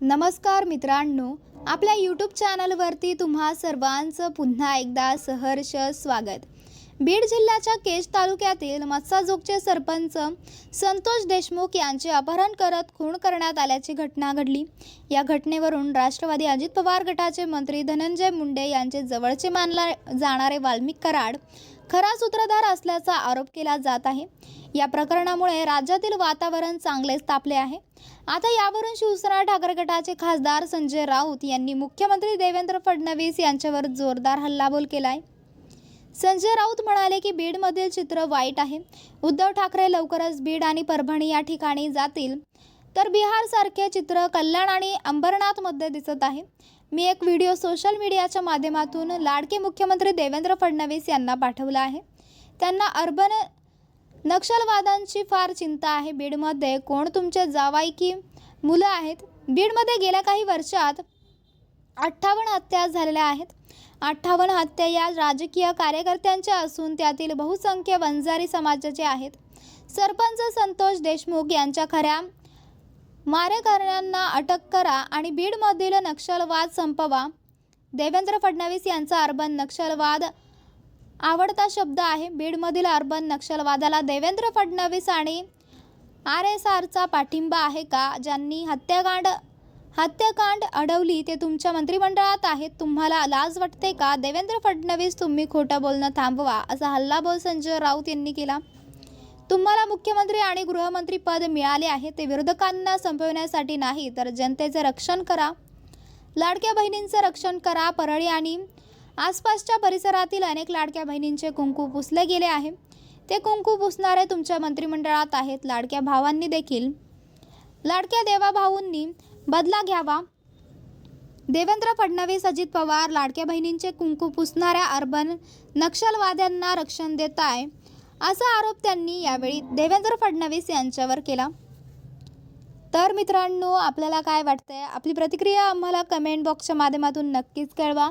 नमस्कार मित्रांनो आपल्या यूट्यूब चॅनलवरती तुम्हा सर्वांचं पुन्हा एकदा सहर्ष स्वागत. बीड जिल्ह्याच्या केज तालुक्यातील मत्साजोगचे सरपंच संतोष देशमुख यांचे अपहरण करत खून करण्यात आल्याची घटना घडली. या घटनेवरून राष्ट्रवादी अजित पवार गटाचे मंत्री धनंजय मुंडे यांचे जवळचे मानला जाणारे वाल्मिक कराड खरा सूत्रधार असल्याचा आरोप केला जात आहे. या प्रकरणामुळे राज्यातील वातावरण चांगलेच तापले आहे. आता यावरून शिवसेना ठाकरे गटाचे खासदार संजय राऊत यांनी मुख्यमंत्री देवेंद्र फडणवीस यांच्यावर जोरदार हल्लाबोल केला आहे. संजय राऊत म्हणाले की बीडमधील चित्र वाईट आहे. उद्धव ठाकरे लवकरच बीड आणि परभणी या ठिकाणी जातील. तर बिहारसारखे चित्र कल्याण आणि अंबरनाथमध्ये दिसत आहे. मी एक व्हिडिओ सोशल मीडियाच्या माध्यमातून लाडके मुख्यमंत्री देवेंद्र फडणवीस यांना पाठवला आहे. त्यांना अर्बन नक्षलवादांची फार चिंता आहे. बीडमध्ये कोण तुमच्या जावाई की मुलं आहेत? बीडमध्ये गेल्या काही वर्षात अठ्ठावन्न हत्या झालेल्या आहेत. अठ्ठावन्न हत्या या राजकीय कार्यकर्त्यांच्या असून त्यातील बहुसंख्य वंजारी समाजाचे आहेत. सरपंच संतोष देशमुख यांच्या खऱ्या मारेकऱ्यांना अटक करा आणि बीडमधील नक्षलवाद संपवा. देवेंद्र फडणवीस यांचा अर्बन नक्षलवाद आवडता शब्द आहे. बीडमधील अर्बन नक्षलवादाला देवेंद्र फडणवीस आणि आर एस आरचा पाठिंबा आहे का? ज्यांनी हत्याकांड हत्याकांड अडवली ते तुमच्या मंत्रिमंडळात आहेत. तुम्हाला लाज वाटते का? देवेंद्र फडणवीस तुम्ही खोटं बोलणं थांबवा असा हल्लाबोल संजय राऊत यांनी केला. तुम्हाला मुख्यमंत्री आणि गृहमंत्री पद मिळाले आहे. ते विरोधकांना संपवण्यासाठी नाही तर जनतेचे रक्षण करा. लाडक्या बहिणींचं रक्षण करा. परळी आणि आसपासच्या परिसरातील अनेक लाडक्या बहिणींचे कुंकू पुसले गेले आहे. ते कुंकू पुसणारे तुमच्या मंत्रिमंडळात आहेत लाडक्या भावांनी देखील. लाडक्या देवा भाऊंनी बदला घ्यावा. देवेंद्र फडणवीस अजित पवार लाडक्या बहिणींचे कुंकू पुसणाऱ्या अर्बन नक्षलवाद्यांना रक्षण देत आहे असा आरोप त्यांनी यावेळी देवेंद्र फडणवीस यांच्यावर केला. तर मित्रांनो आपल्याला काय वाटतंय? आपली प्रतिक्रिया आम्हाला कमेंट बॉक्सच्या माध्यमातून नक्कीच कळवा.